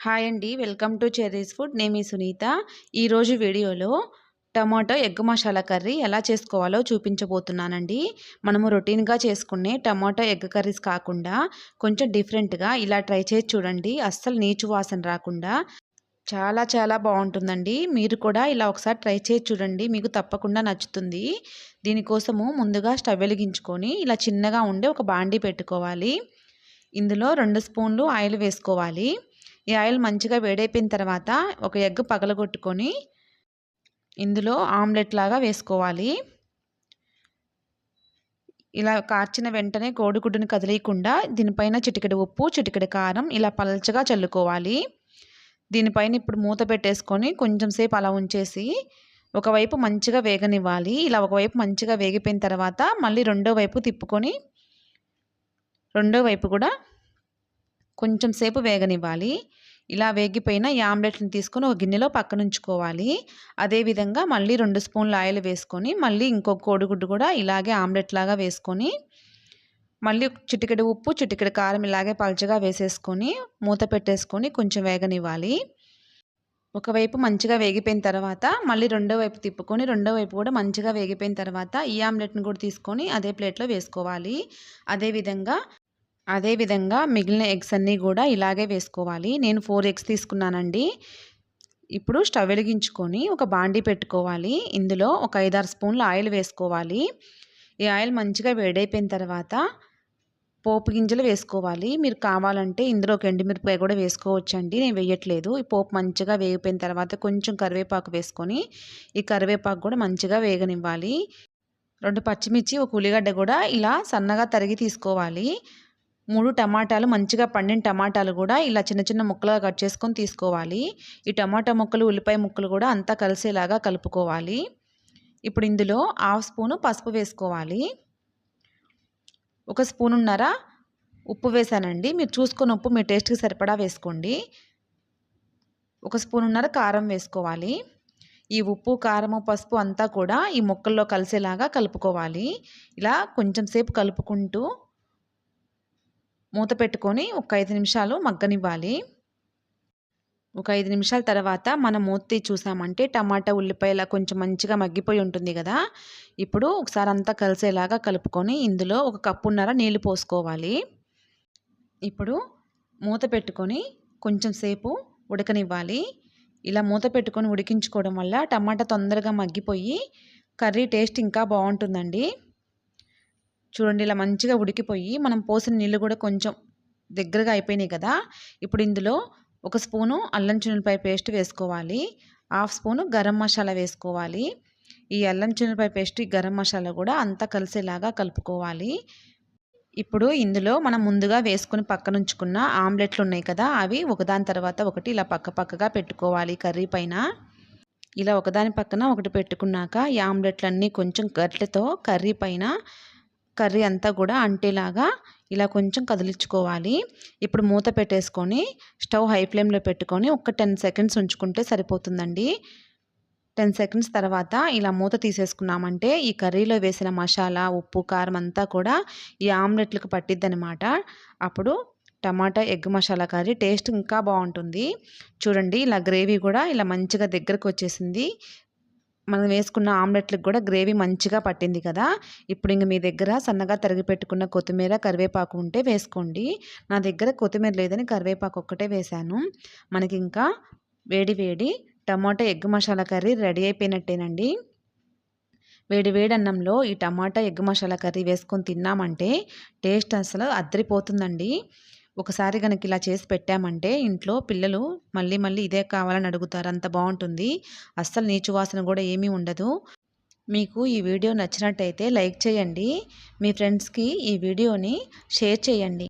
Hi అండి. Welcome to cherry's food. నేను సునీత. ఈరోజు వీడియోలో టమాటో ఎగ్ మసాలా కర్రీ ఎలా చేసుకోవాలో చూపించబోతున్నానండి. మనము రొటీన్గా చేసుకునే టమాటో ఎగ్ కర్రీస్ కాకుండా కొంచెం డిఫరెంట్గా ఇలా ట్రై చేసి చూడండి. అస్సలు నీచు వాసన రాకుండా చాలా చాలా బాగుంటుందండి. మీరు కూడా ఇలా ఒకసారి ట్రై చేసి చూడండి. మీకు తప్పకుండా నచ్చుతుంది. దీనికోసము ముందుగా స్టవ్ వెలిగించుకొని ఇలా చిన్నగా ఉండే ఒక బాండీ పెట్టుకోవాలి. ఇందులో రెండు స్పూన్లు ఆయిల్ వేసుకోవాలి. ఈ ఆయిల్ మంచిగా వేడైపోయిన తర్వాత ఒక ఎగ్ పగలగొట్టుకొని ఇందులో ఆమ్లెట్ లాగా వేసుకోవాలి. ఇలా కార్చిన వెంటనే కోడిగుడ్డుని కదిలేయకుండా దీనిపైన చిటికెడు ఉప్పు చిటికెడు కారం ఇలా పలచగా చల్లుకోవాలి. దీనిపైన ఇప్పుడు మూత పెట్టేసుకొని కొంచెం సేపు అలా ఉంచేసి ఒకవైపు మంచిగా వేగనివ్వాలి. ఇలా ఒకవైపు మంచిగా వేగిపోయిన తర్వాత మళ్ళీ రెండో వైపు తిప్పుకొని రెండో వైపు కూడా కొంచెం సేపు వేగనివ్వాలి. ఇలా వేగిపోయిన ఈ ఆమ్లెట్ని తీసుకొని ఒక గిన్నెలో పక్కన ఉంచుకోవాలి అదేవిధంగా మళ్ళీ రెండు స్పూన్ల ఆయిల్ వేసుకొని మళ్ళీ ఇంకొక కోడిగుడ్డు కూడా ఇలాగే ఆమ్లెట్ లాగా వేసుకొని మళ్ళీ చిటికెడు ఉప్పు చిటికెడు కారం ఇలాగే పల్చగా వేసేసుకొని మూత పెట్టేసుకొని కొంచెం వేగనివ్వాలి. ఒకవైపు మంచిగా వేగిపోయిన తర్వాత మళ్ళీ రెండో వైపు తిప్పుకొని రెండో వైపు కూడా మంచిగా వేగిపోయిన తర్వాత ఈ ఆమ్లెట్ని కూడా తీసుకొని అదే ప్లేట్లో వేసుకోవాలి. అదేవిధంగా అదేవిధంగా మిగిలిన ఎగ్స్ అన్నీ కూడా ఇలాగే వేసుకోవాలి. నేను ఫోర్ ఎగ్స్ తీసుకున్నానండి. ఇప్పుడు స్టవ్ వెలిగించుకొని ఒక బాండీ పెట్టుకోవాలి. ఇందులో ఒక ఐదారు స్పూన్లు ఆయిల్ వేసుకోవాలి. ఈ ఆయిల్ మంచిగా వేడైపోయిన తర్వాత పోపు గింజలు వేసుకోవాలి. మీరు కావాలంటే ఇందులో ఒక ఎండుమిరపకాయ కూడా వేసుకోవచ్చండి. నేను వేయట్లేదు. ఈ పోపు మంచిగా వేగిపోయిన తర్వాత కొంచెం కరివేపాకు వేసుకొని ఈ కరివేపాకు కూడా మంచిగా వేగనివ్వాలి. రెండు పచ్చిమిర్చి ఒక ఉల్లిగడ్డ కూడా ఇలా సన్నగా తరిగి తీసుకోవాలి. మూడు టమాటాలు మంచిగా పండిన టమాటాలు కూడా ఇలా చిన్న చిన్న ముక్కలుగా కట్ చేసుకొని తీసుకోవాలి. ఈ టమాటా ముక్కలు ఉల్లిపాయ ముక్కలు కూడా అంతా కలిసేలాగా కలుపుకోవాలి. ఇప్పుడు ఇందులో హాఫ్ స్పూను పసుపు వేసుకోవాలి. ఒక స్పూనున్నర ఉప్పు వేసానండి. మీరు చూసుకున్న ఉప్పు మీ టేస్ట్కి సరిపడా వేసుకోండి. ఒక స్పూనున్నర కారం వేసుకోవాలి. ఈ ఉప్పు కారము పసుపు అంతా కూడా ఈ ముక్కల్లో కలిసేలాగా కలుపుకోవాలి. ఇలా కొంచెం సేపు కలుపుకుంటూ మూత పెట్టుకొని ఒక ఐదు నిమిషాలు మగ్గనివ్వాలి. ఒక ఐదు నిమిషాల తర్వాత మనం మూత చూసామంటే టమాటా ఉల్లిపాయల కొంచెం మంచిగా మగ్గిపోయి ఉంటుంది కదా. ఇప్పుడు ఒకసారి అంతా కలిసేలాగా కలుపుకొని ఇందులో ఒక కప్పున్నర నీళ్ళు పోసుకోవాలి. ఇప్పుడు మూత పెట్టుకొని కొంచెం సేపు ఉడకనివ్వాలి. ఇలా మూత పెట్టుకొని ఉడికించుకోవడం వల్ల టమాటా తొందరగా మగ్గిపోయి కర్రీ టేస్ట్ ఇంకా బాగుంటుందండి. చూడండి ఇలా మంచిగా ఉడికిపోయి మనం పోసిన నీళ్ళు కూడా కొంచెం దగ్గరగా అయిపోయినాయి కదా. ఇప్పుడు ఇందులో ఒక స్పూను అల్లం చున్నులపై పేస్ట్ వేసుకోవాలి. హాఫ్ స్పూను గరం మసాలా వేసుకోవాలి. ఈ అల్లం చున్నులపై పేస్ట్ ఈ గరం మసాలా కూడా అంతా కలిసేలాగా కలుపుకోవాలి. ఇప్పుడు ఇందులో మనం ముందుగా వేసుకుని పక్కన ఉంచుకున్న ఆమ్లెట్లు ఉన్నాయి కదా అవి ఒకదాని తర్వాత ఒకటి ఇలా పక్క పక్కగా పెట్టుకోవాలి కర్రీ పైన. ఇలా ఒకదాని పక్కన ఒకటి పెట్టుకున్నాక ఈ ఆమ్లెట్లన్నీ కొంచెం గట్లతో కర్రీ పైన కర్రీ అంతా కూడా అంటేలాగా ఇలా కొంచెం కదిలించుకోవాలి. ఇప్పుడు మూత పెట్టేసుకొని స్టవ్ హై ఫ్లేమ్లో పెట్టుకొని ఒక టెన్ సెకండ్స్ ఉంచుకుంటే సరిపోతుందండి. టెన్ సెకండ్స్ తర్వాత ఇలా మూత తీసేసుకున్నామంటే ఈ కర్రీలో వేసిన మసాలా ఉప్పు కారం అంతా కూడా ఈ ఆమ్లెట్లకు పట్టిద్దనమాట అప్పుడు tomato egg masala curry taste ఇంకా బాగుంటుంది. చూడండి ఇలా గ్రేవీ కూడా ఇలా మంచిగా దగ్గరకు వచ్చేసింది మనం వేసుకున్న ఆమ్లెట్లకు కూడా గ్రేవీ మంచిగా పట్టింది కదా. ఇప్పుడు ఇంక మీ దగ్గర సన్నగా తరిగి పెట్టుకున్న కొత్తిమీర కరివేపాకు ఉంటే వేసుకోండి. నా దగ్గర కొత్తిమీర లేదని కరివేపాకు ఒక్కటే వేశాను. మనకి ఇంకా వేడి వేడి tomato egg masala curry ready అయిపోయినట్టేనండి. వేడి వేడి అన్నంలో ఈ టమాటా ఎగ్ మసాలా కర్రీ వేసుకొని తిన్నామంటే టేస్ట్ అసలు అద్దరిపోతుందండి. ఒకసారి కనుక ఇలా చేసి పెట్టామంటే ఇంట్లో పిల్లలు మళ్ళీ మళ్ళీ ఇదే కావాలని అడుగుతారు. అంత బాగుంటుంది. అస్సలు నీచు వాసన కూడా ఏమీ ఉండదు. మీకు ఈ వీడియో నచ్చినట్టయితే లైక్ చేయండి. మీ ఫ్రెండ్స్కి ఈ వీడియోని షేర్ చేయండి.